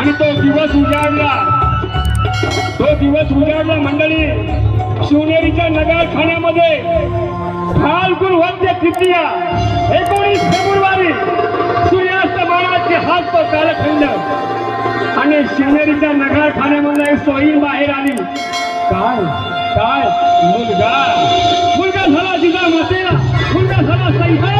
आणि तो दिवस उजाडला. तो दिवस उजाडला मंडळी. शिवनेरीच्या नगारखान्यामध्ये फाल्गुन वद्य तृतीया एकोणीस फेब्रुवारी सूर्यास्तमानाचे हात तो कालखंड आणि शिवनेरीच्या नगारखान्यामध्ये एक सोयी बाहेर आली. काय? काय? मुलगा. मुलगा झाला जिजा मातेला मुलगा झाला सह्याद्रीला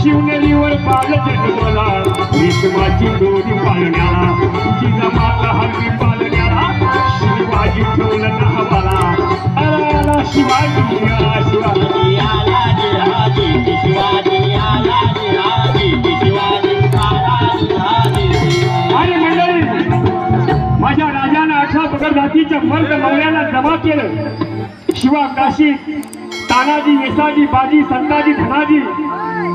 शिवनेरीवर बाल जन्मला विश्वाची दोरी पाळण्याला जिजा माता हल्ली पाळण्याला शिवाजी ठेवलं नावाला आला आला शिवाजी आला शिवाजी अरे मंडळी माझ्या राजानं अठरा पगड जातीच्या मर्द मौर्याला जमा केलं. शिवा काशी तानाजी येसाजी बाजी संताजी धनाजी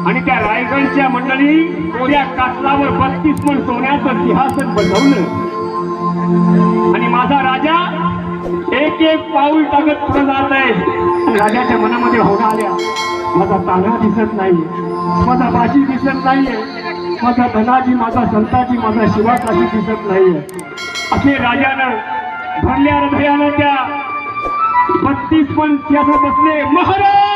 आणि त्या रायगडच्या मंडळी कोऱ्या कासलावर बत्तीस पण सोन्याचं सिंहासन बसवलं आणि माझा राजा एक एक पाऊल टाकत पुढे जात आहे. राजाच्या मनामध्ये होगा आल्या. माझा ताना दिसत नाहीये. माझा बाजी दिसत नाहीये. माझा धनाजी माझा संताजी माझा शिवाकाशी दिसत नाहीये. असे राजानं भरल्या हृदयानं त्या बत्तीस पण त्याचं बसले महाराज!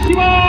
きます。